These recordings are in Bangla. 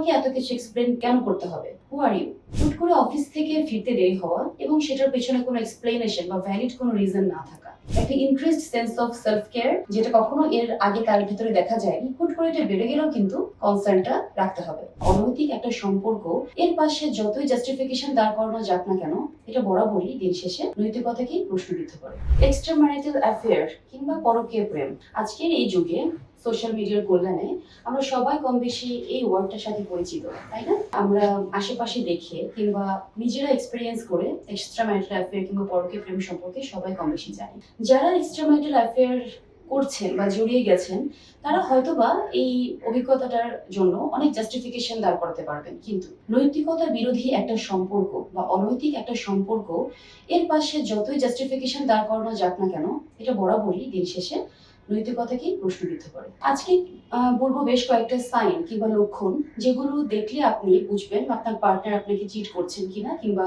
তোমাকে এত কিছু এক্সপ্লেন কেন করতে হবে? হু আর ইউ হুট করে অফিস থেকে ফিরতে দেরি হওয়া এবং সেটার পেছনে কোনো এক্সপ্লেনেশন বা ভ্যালিড কোনো রিজন না থাকা। একটা increased sense of self care যেটা কখনো এর আগে কার ভিতরে দেখা যায়নি, হুট করে এটা বেড়ে গেলেও কিন্তু কনসার্নটা রাখতে হবে। অনৈতিক একটা সম্পর্ক, এর পাশে যতই জাস্টিফিকেশন দাঁড় করানো যাক না কেন, এটা বরাবরই দিন শেষে নৈতিকতাকেই প্রশ্নবিদ্ধ করে। এক্সট্রা ম্যারিটাল অ্যাফেয়ার কিংবা পরকীয় প্রেম। আজকের এই যুগে সোশ্যাল মিডিয়ার কল্যাণে আমরা সবাই কম বেশি এই ওয়ার্ডটার সাথে পরিচিত, তাই না? আমরা আশেপাশে দেখে কিংবা নিজেরা এক্সপিরিয়েন্স করে এক্সট্রা ম্যারিটাল অ্যাফেয়ার কিংবা পরকীয় প্রেম সম্পর্কে সবাই কম বেশি জানি। যারা এক্সট্রামাইটাল অ্যাফেয়ার করছেন বা জড়িয়ে গেছেন, তারা হয়তোবা এই অভিজ্ঞতাটার জন্য অনেক জাস্টিফিকেশন দাঁড় করাতে পারবেন। কিন্তু নৈতিকতা বিরোধী একটা সম্পর্ক বা অনৈতিক একটা সম্পর্ক, এর পাশে যতই জাস্টিফিকেশন দাঁড় করানো যাক না কেন, এটা বরাবরই দিন শেষে নৈতিকতাকেই প্রশ্নবিদ্ধ করে? আজকে বলব বেশ কয়েকটা সাইন কিংবা লক্ষণ যেগুলো দেখলে আপনি বুঝবেন আপনার পার্টনার আপনাকে চিট করছেন কিনা কিংবা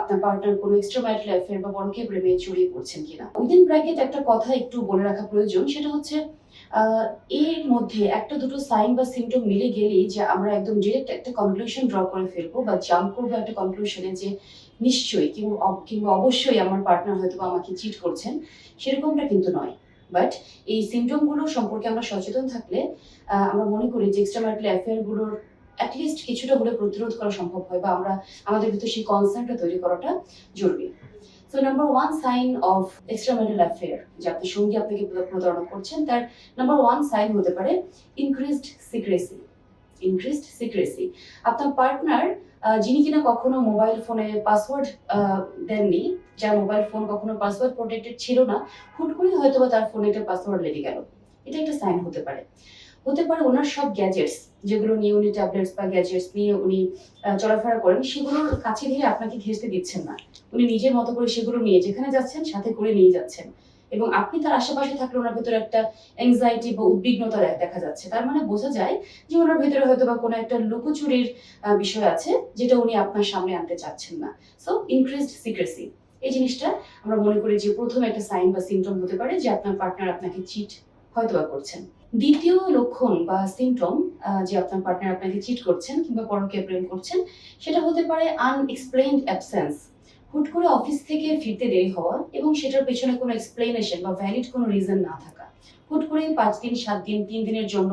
আপনার পার্টনার কোনো এক্সট্রা ম্যারিটাল অ্যাফেয়ার বা বড়কে প্রেমে জড়িয়ে পড়ছেন কিনা। উইদিন ব্র্যাকেট একটা কথা একটু বলে রাখা প্রয়োজন, সেটা হচ্ছে এর মধ্যে একটা দুটো সাইন বা সিমটম মিলে গেলেই যে আমরা একদম ডিরেক্ট একটা কনক্লুশন ড্র করে ফেলব বা জাম্প করব একটা কনক্লুশনে যে নিশ্চয়ই কিংবা কিংবা অবশ্যই আমার পার্টনার হয়তো আমাকে চিট করছেন, সেরকমটা কিন্তু নয়। বাট এই সিমটমগুলো সম্পর্কে আমরা সচেতন থাকলে আমরা মনে করি যে এক্সট্রা ম্যারিটাল অ্যাফেয়ারগুলোর অ্যাটলিস্ট কিছুটা হলে প্রতিরোধ করা সম্ভব হয় বা আমরা, আমাদের ভিতরে সেই কনসার্নটা তৈরি করাটা জরুরি। So number one sign of extra marital affair যে আপনার সঙ্গী আপনাকে প্র- প্রতারণা করছেন, তার নাম্বার ওয়ান সাইন হতে পারে ইনক্রিজড সিক্রেসি ইনক্রিজড সিক্রেসি আপনার পার্টনার যিনি কিনা কখনো মোবাইল ফোনে পাসওয়ার্ড দেননি, যার মোবাইল ফোন কখনো পাসওয়ার্ড প্রোটেক্টেড ছিল না, হুট করে হয়তো তার ফোনে একটা পাসওয়ার্ড লেগে গেল। এটা একটা সাইন হতে পারে। হতে পারে ওনার সব গ্যাজেটস যেগুলো নিয়ে উনি ট্যাবলেটস বা গ্যাজেটস নিয়ে উনি চলাফেরা করেন, সেগুলোর কাছে ধীরে আপনাকে ঘেঁচতে দিচ্ছেন না। উনি নিজের মতো করে সেগুলো নিয়ে যেখানে যাচ্ছেন, সাথে করে নিয়ে যাচ্ছেন। এবং আপনি তার আশেপাশে থাকলে ওনার ভেতরে একটা অ্যাংজাইটি বা উদ্বিগ্নতা দেখা যাচ্ছে। তার মানে বোঝা যায় যে ওনার ভেতরে হয়তো বা কোনো একটা লুকোচুরির বিষয় আছে যেটা উনি আপনার সামনে আনতে চাচ্ছেন না। সো ইনক্রিজড সিক্রেসি এই জিনিসটা আমরা মনে করি যে প্রথম একটা সাইন বা সিমটম হতে পারে যে আপনার পার্টনার আপনাকে চিট হয়তো বা করছেন। দ্বিতীয় লক্ষণ বা সিমটম যে আপনার পার্টনার আপনাকে চিট করছেন কিংবা পরকে প্রেম করছেন, সেটা হতে পারে আনএক্সপ্লেইনড অ্যাবসেন্স হুট করে অফিস থেকে ফিরতে দেরি হওয়া এবং সেটার পেছনে কোনো এক্সপ্লেনেশন বা ভ্যালিড কোনো রিজন না থাকা। হুট করে পাঁচ দিন, সাত দিন, তিন দিনের জন্য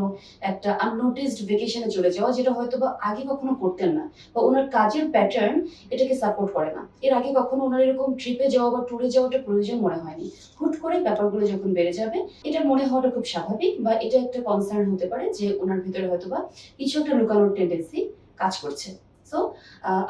একটা আননোটিসড ভেকেশনে চলে যাওয়া, যেটা হয়তো বা আগে কখনো করতেন না বা ওনার কাজের প্যাটার্ন এটাকে সাপোর্ট করে না। এর আগে কখনো ওনার এরকম ট্রিপে যাওয়া বা ট্যুরে যাওয়াটা প্রয়োজন মনে হয়নি। হুট করে ব্যাপারগুলো যখন বেড়ে যাবে, এটা মনে হওয়াটা খুব স্বাভাবিক বা এটা একটা কনসার্ন হতে পারে যে ওনার ভিতরে হয়তো বা কিছু একটা লুকানোর টেন্ডেন্সি কাজ করছে। সো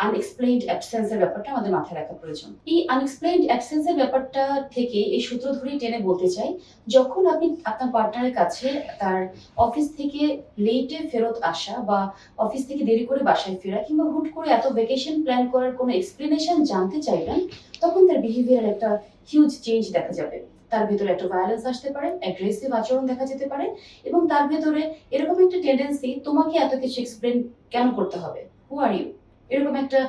আনএক্সপ্লেইনড অ্যাবসেন্সের ব্যাপারটা আমাদের মাথায় রাখা প্রয়োজন। এই আনএক্সপ্লেইনড অ্যাবসেন্সের ব্যাপারটা থেকে এই সূত্র ধরেই টেনে বলতে চাই, যখন আপনি আপনার পার্টনারের কাছে তার অফিস থেকে লেটে ফেরত আসা বা অফিস থেকে দেরি করে বাসায় ফেরা কিংবা হুট করে এত ভেকেশন প্ল্যান করার কোনো এক্সপ্লেনেশন জানতে চাইবেন তখন তার বিহেভিয়ার একটা হিউজ চেঞ্জ দেখা যাবে। তার ভেতরে একটা ভায়োলেন্স আসতে পারে অ্যাগ্রেসিভ আচরণ দেখা যেতে পারে এবং তার ভেতরে এরকম একটা টেন্ডেন্সি তোমাকে এত কিছু এক্সপ্লেন কেন করতে হবে? হু আর ইউ এরকম একটা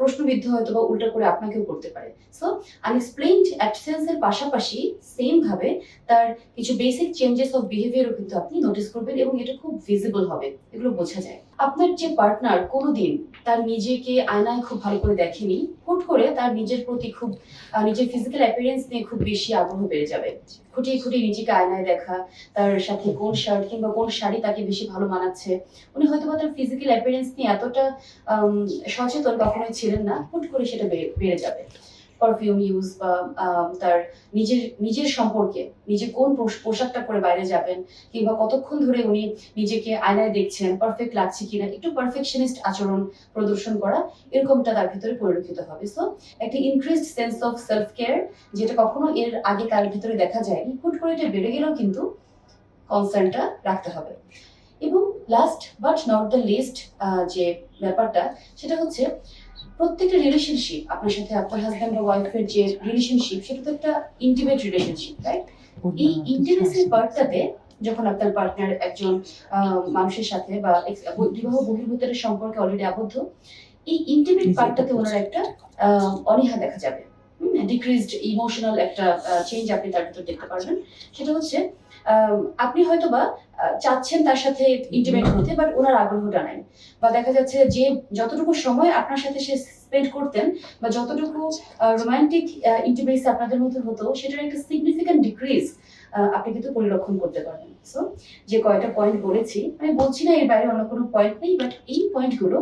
প্রশ্নবিদ্ধ হয়তো বা উল্টা করে আপনাকেও করতে পারে। সো আনএক্সপ্লেইনড অ্যাবসেন্সের পাশাপাশি সেম ভাবে তার কিছু বেসিক চেঞ্জেস অফ বিহেভিয়ারও কিন্তু আপনি নোটিস করবেন এবং এটা খুব ভিজিবল হবে, এগুলো বোঝা যায়। আপনার যে পার্টনার কোনোদিন তার নিজেকে আয়নায় খুব ভালো করে দেখেনি, হুট করে তার নিজের প্রতি খুব নিজের ফিজিক্যাল অ্যাপিয়ারেন্স নিয়ে খুব বেশি আগ্রহ বেড়ে যাবে। খুঁটিয়ে খুঁটিয়ে নিজেকে আয়নায় দেখা, তার সাথে কোন শার্ট কিংবা কোন শাড়ি তাকে বেশি ভালো মানাচ্ছে, উনি হয়তো বা তার ফিজিক্যাল অ্যাপিয়ারেন্স নিয়ে এতটা সচেতন কখনোই ছিলেন না, হুট করে সেটা বেড়ে- যাবে। পারফিউম ইউজ বা তার নিজের নিজের সম্পর্কে, নিজে কোন পোশ- পোশাকটা পরে বাইরে যাবেন, কিংবা কতক্ষণ ধরে উনি নিজেকে আয়নায় দেখছেন পারফেক্ট লাগছে কিনা, একটু পারফেকশনিস্ট আচরণ প্রদর্শন করা, এরকমটা তার ভিতরে পরিলক্ষিত হবে। সো একটা increased sense of self care যেটা কখনো এর আগে তার ভিতরে দেখা যায়নি, হুট করে এটা বেড়ে গেলেও কিন্তু কনসার্নটা রাখতে হবে। Last but not the least যে ব্যাপারটা সেটা হচ্ছে প্রত্যেকটা রিলেশনশিপ আপনার সাথে আপনার হাজব্যান্ড বা ওয়াইফের যে রিলেশনশিপ সেটা তো একটা ইন্টিমেট রিলেশনশিপ রাইট এই ইন্টিমেসির পার্টটাতে যখন আপনার পার্টনার একজন মানুষের সাথে বা বিবাহ বহির্ভূতের সম্পর্কে অলরেডি আবদ্ধ এই ইন্টিমেট পার্টটাতে ওনার একটা আহ, অনীহা দেখা যাবে। ডিক্রিজড ইমোশনাল একটা চেঞ্জ আপনি তার ভিতর দেখতে পারবেন। সেটা হচ্ছে আপনি হয়তোবা আহ, চাচ্ছেন তার সাথে ইন্টিমেট হতে বাট ওনার আগ্রহটা নাই। বা দেখা যাচ্ছে যে যতটুকু সময় আপনার সাথে সে স্পেন্ড করতেন বা যতটুকু রোমান্টিক ইন্টিমেসি আপনাদের মধ্যে হতো সেটার একটা সিগনিফিক্যান্ট ডিক্রিজ আপনি কিন্তু পরিলক্ষণ করতে পারবেন। সো যে কয়টা পয়েন্ট বলেছি আমি বলছি না এর বাইরে অন্য কোনো পয়েন্ট নেই বাট এই পয়েন্টগুলো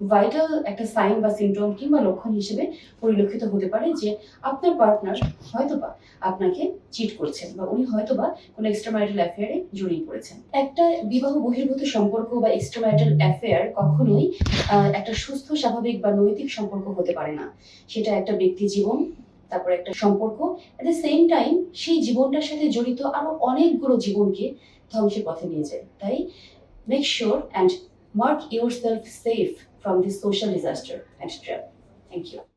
ভাইটাল একটা সাইন বা সিমটম কিংবা লক্ষণ হিসেবে পরিলক্ষিত হতে পারে যে আপনার পার্টনার হয়তোবা আপনাকে চিট করছেন বা উনি হয়তোবা কোনো এক্সট্রাম্যারিটাল অ্যাফেয়ারে জড়িয়ে পড়েছেন। একটা বিবাহ বহির্ভূত সম্পর্ক বা এক্সট্রাম্যারিটাল অ্যাফেয়ার কখনোই একটা সুস্থ, স্বাভাবিক বা নৈতিক সম্পর্ক হতে পারে না। সেটা একটা ব্যক্তি জীবন, তারপর একটা সম্পর্ক। এট দ্য সেম টাইম সেই জীবনটার সাথে জড়িত আরও অনেকগুলো জীবনকে ধ্বংসের পথে নিয়ে যায়। তাই make sure and Mark yourself safe from this social disaster and trip. Thank you.